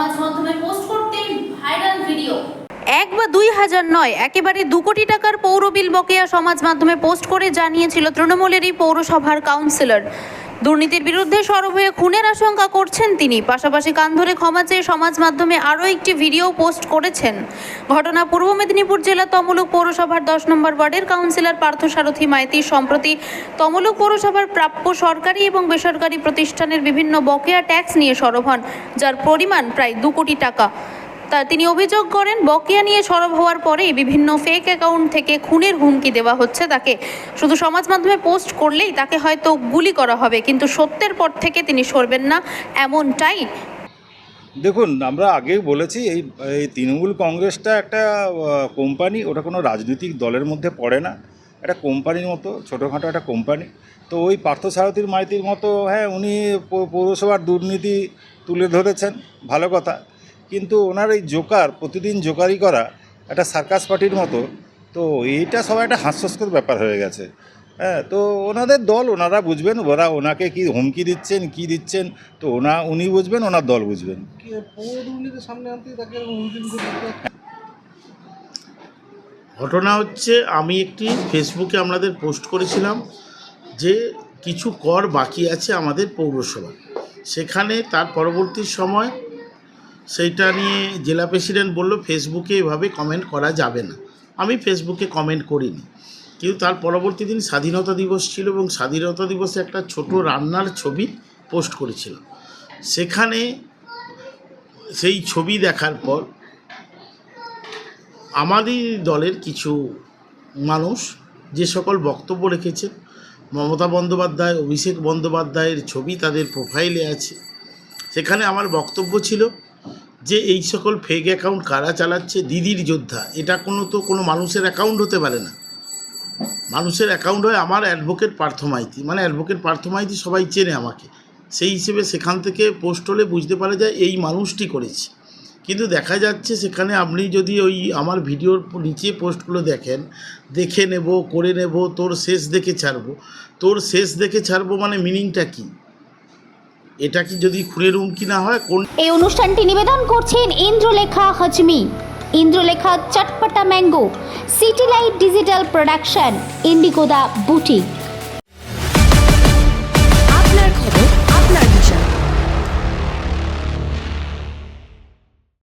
সমাজ মাধ্যমে post viral video এক বা দুই হাজার নয়, একেবারে দু কোটি টাকার পৌর বিল বকেয়া সমাজ মাধ্যমে পোস্ট করে জানিয়েছিল তৃণমূলের এই পৌরসভার কাউন্সিলর দুর্নীতির বিরুদ্ধে সরব হয়ে খুনের আশঙ্কা করছেন তিনি। পাশাপাশি কান ধরে ক্ষমা চেয়ে সমাজ মাধ্যমে আরও একটি ভিডিও পোস্ট করেছেন। ঘটনা পূর্ব মেদিনীপুর জেলা তমলুক পৌরসভার দশ নম্বর ওয়ার্ডের কাউন্সিলর পার্থসারথী মাইতি সম্প্রতি তমলুক পৌরসভার প্রাপ্য সরকারি এবং বেসরকারি প্রতিষ্ঠানের বিভিন্ন বকেয়া ট্যাক্স নিয়ে সরব হন, যার পরিমাণ প্রায় দু কোটি টাকা। তা তিনি অভিযোগ করেন, বকেয়া নিয়ে সরব হওয়ার পরেই বিভিন্ন ফেক অ্যাকাউন্ট থেকে খুনের হুমকি দেওয়া হচ্ছে তাকে। শুধু সমাজ মাধ্যমে পোস্ট করলেই তাকে হয়তো গুলি করা হবে, কিন্তু সত্যের পর থেকে তিনি সরবেন না এমনটাই। দেখুন, আমরা আগেই বলেছি, এই এই তৃণমূল কংগ্রেসটা একটা কোম্পানি ওটা কোনো রাজনৈতিক দলের মধ্যে পড়ে না। একটা কোম্পানির মতো, ছোটোখাটো একটা কোম্পানি তো ওই পার্থসারথীর মাইতির মতো হ্যাঁ উনি পৌরসভার দুর্নীতি তুলে ধরেছেন, ভালো কথা। কিন্তু ওনার এই জোকার প্রতিদিন জোকারি করা একটা সার্কাস পার্টির মতো তো এইটা সবাই একটা হাস্যস্কর ব্যাপার হয়ে গেছে। হ্যাঁ তো ওনাদের দল ওনারা বুঝবেন ওরা ওনাকে কি হুমকি দিচ্ছেন কি দিচ্ছেন তো ওনা উনি বুঝবেন ওনার দল বুঝবেন। ঘটনা হচ্ছে আমি একটি ফেসবুকে আমাদের পোস্ট করেছিলাম যে কিছু কর বাকি আছে আমাদের পৌরসভা সেখানে তার পরবর্তী সময় সেইটা নিয়ে জেলা প্রেসিডেন্ট বলল, ফেসবুকে এভাবে কমেন্ট করা যাবে না। আমি ফেসবুকে কমেন্ট করিনি। কিন্তু তার পরবর্তী দিন স্বাধীনতা দিবস ছিল এবং স্বাধীনতা দিবসে একটা ছোট রান্নার ছবি পোস্ট করেছিলাম। সেখানে সেই ছবি দেখার পর আমাদের দলের কিছু মানুষ যে সকল বক্তব্য রেখেছেন, মমতা বন্দ্যোপাধ্যায়, অভিষেক বন্দ্যোপাধ্যায়ের ছবি তাদের প্রোফাইলে আছে। সেখানে আমার বক্তব্য ছিল যে এই সকল ফেক অ্যাকাউন্ট কারা চালাচ্ছে? দিদির যোদ্ধা। এটা কোনো তো কোনো মানুষের অ্যাকাউন্ট হতে পারে না। মানুষের অ্যাকাউন্ট হয় আমার অ্যাডভোকেট পার্থমাইতি মানে অ্যাডভোকেট পার্থ মাইতি সবাই চেনে আমাকে। সেই হিসেবে সেখান থেকে পোস্ট হলে বুঝতে পারা যায় এই মানুষটি করেছে। কিন্তু দেখা যাচ্ছে সেখানে আপনি যদি ওই আমার ভিডিওর নিচে পোস্টগুলো দেখেন, দেখে নেব, করে নেব, তোর শেষ দেখে ছাড়বো। তোর শেষ দেখে ছাড়বো মানে মিনিংটা কি? এটা কি যদি খুনের হুমকি না হয়, কোন এই অনুষ্ঠানটি নিবেদন করছেন Indralekha Hajmi. Indralekha chatpata mango city light digital production, ইন্ডিগোদা boutique.